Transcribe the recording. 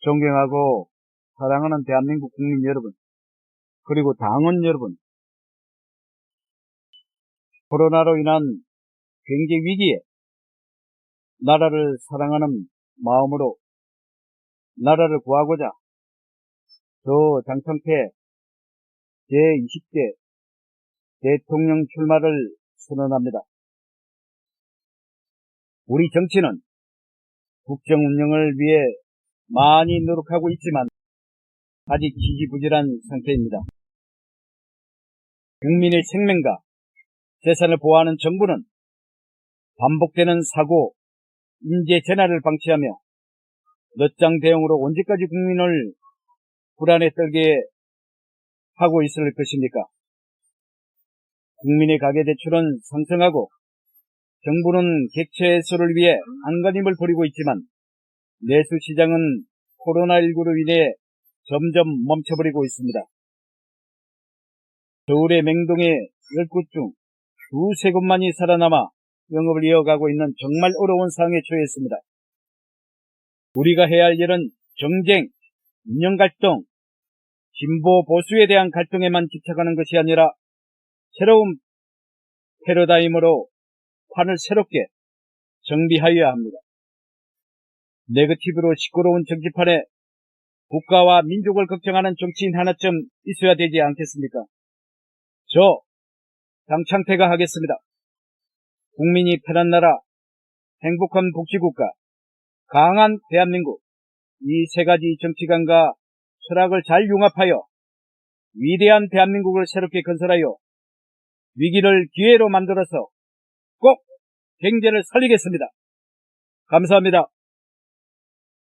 존경하고 사랑하는 대한민국 국민 여러분, 그리고 당원 여러분, 코로나로 인한 경제 위기에 나라를 사랑하는 마음으로 나라를 구하고자 저 장창태 제20대 대통령 출마를 선언합니다. 우리 정치는 국정 운영을 위해 많이 노력하고 있지만 아직 지지부진한 상태입니다. 국민의 생명과 재산을 보호하는 정부는 반복되는 사고, 인재 재난을 방치하며 늦장 대응으로 언제까지 국민을 불안에 떨게 하고 있을 것입니까? 국민의 가계대출은 상승하고 정부는 객체 해소를 위해 안간힘을 벌이고 있지만 내수시장은 코로나19로 인해 점점 멈춰버리고 있습니다. 서울의 맹동의 10곳 중 두세 곳만이 살아남아 영업을 이어가고 있는 정말 어려운 상황에 처했습니다. 우리가 해야 할 일은 정쟁, 인형 갈등, 진보 보수에 대한 갈등에만 집착하는 것이 아니라 새로운 패러다임으로 판을 새롭게 정비하여야 합니다. 네거티브로 시끄러운 정치판에 국가와 민족을 걱정하는 정치인 하나쯤 있어야 되지 않겠습니까? 저 장창태가 하겠습니다. 국민이 편한 나라, 행복한 복지국가, 강한 대한민국 이 세 가지 정치관과 철학을 잘 융합하여 위대한 대한민국을 새롭게 건설하여 위기를 기회로 만들어서 꼭 경제를 살리겠습니다. 감사합니다.